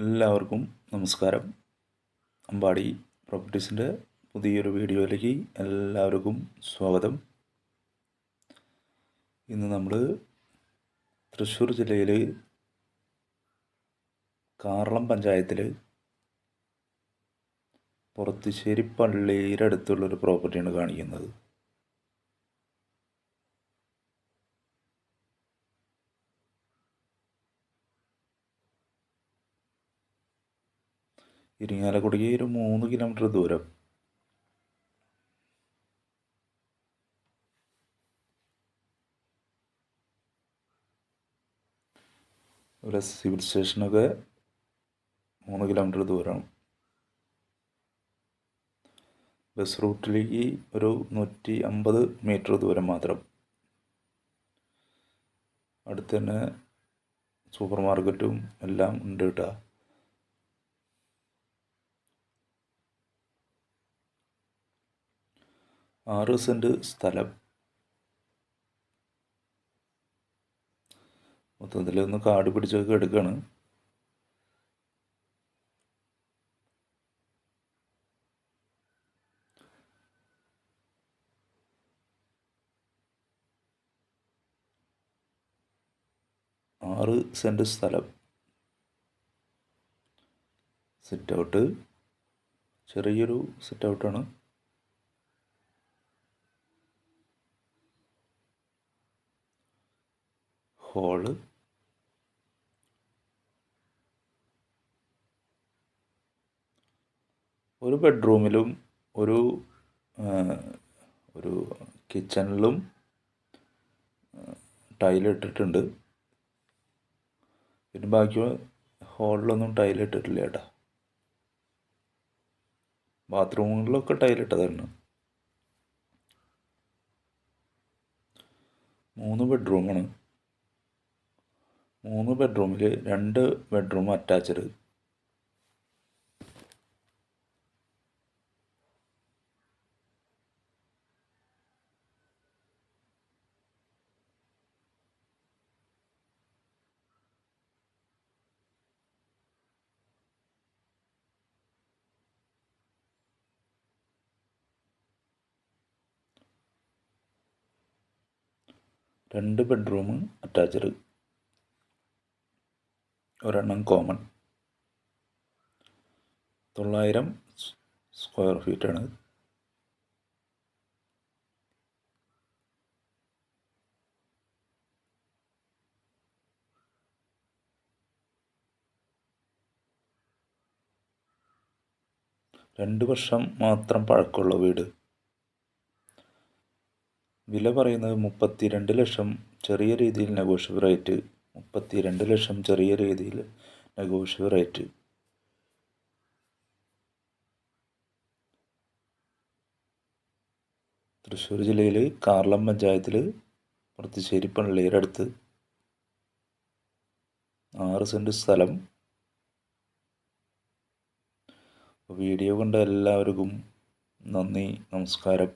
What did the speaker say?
എല്ലാവർക്കും നമസ്കാരം. അമ്പാടി പ്രോപ്പർട്ടീസിന്റെ പുതിയൊരു വീഡിയോയിലേക്ക് എല്ലാവർക്കും സ്വാഗതം. ഇന്ന് നമ്മൾ തൃശ്ശൂർ ജില്ലയിൽ കാർളം പഞ്ചായത്തിൽ പുറത്തുശ്ശേരി പള്ളിയുടെ അടുത്തുള്ളൊരു പ്രോപ്പർട്ടിയാണ് കാണിക്കുന്നത്. ഇരിങ്ങാലക്കുടിക്ക് ഒരു മൂന്ന് കിലോമീറ്റർ ദൂരം. ഇവിടെ സിവിൽ സ്റ്റേഷനൊക്കെ മൂന്ന് കിലോമീറ്റർ ദൂരം. ബസ് റൂട്ടിലേക്ക് ഒരു നൂറ്റി അമ്പത് മീറ്റർ ദൂരം മാത്രം. അടുത്ത് തന്നെ സൂപ്പർ മാർക്കറ്റും എല്ലാം ഉണ്ട് കേട്ടോ. ആറ് സെന്റ് സ്ഥലം. മൊത്തത്തിൽ ഒന്ന് കാട് പിടിച്ചൊക്കെ എടുക്കുകയാണ് ആറ് സെന്റ് സ്ഥലം. സിറ്റ് ഔട്ട് ചെറിയൊരു സിറ്റ് ഔട്ടാണ് ഹോൾ ഒരു ബെഡ്റൂമിലും ഒരു ഒരു കിച്ചണിലും ടൈലിട്ടിട്ടുണ്ട് പിന്നെ ബാക്കി ഹോളിലൊന്നും ടൈലിട്ടിട്ടില്ല ചേട്ടാ ബാത്റൂമുകളിലൊക്കെ ടൈലിട്ടതാണ് മൂന്ന് ബെഡ്റൂമാണ് മൂന്ന് ബെഡ്റൂമിൽ രണ്ട് ബെഡ്റൂം അറ്റാച്ച്ഡ് രണ്ട് ബെഡ്റൂം അറ്റാച്ച്ഡ് ഒരെണ്ണം കോമൺ തൊള്ളായിരം സ്ക്വയർ ഫീറ്റാണ് രണ്ട് വർഷം മാത്രം പഴക്കമുള്ള വീട്. വില പറയുന്നത് മുപ്പത്തി രണ്ട് ലക്ഷം. ചെറിയ രീതിയിൽ നെഗോഷ്യബിൾ റേറ്റ് മുപ്പത്തി രണ്ട് ലക്ഷം ചെറിയ രീതിയിൽ നെഗോഷ്യബിൾ റേറ്റ്. തൃശ്ശൂർ ജില്ലയിൽ കാർളം പഞ്ചായത്തിൽ പുറത്തുശ്ശേരി പള്ളിയുടെ അടുത്ത് ആറ് സെന്റ് സ്ഥലം. വീഡിയോ കണ്ട എല്ലാവർക്കും നന്ദി നമസ്കാരം.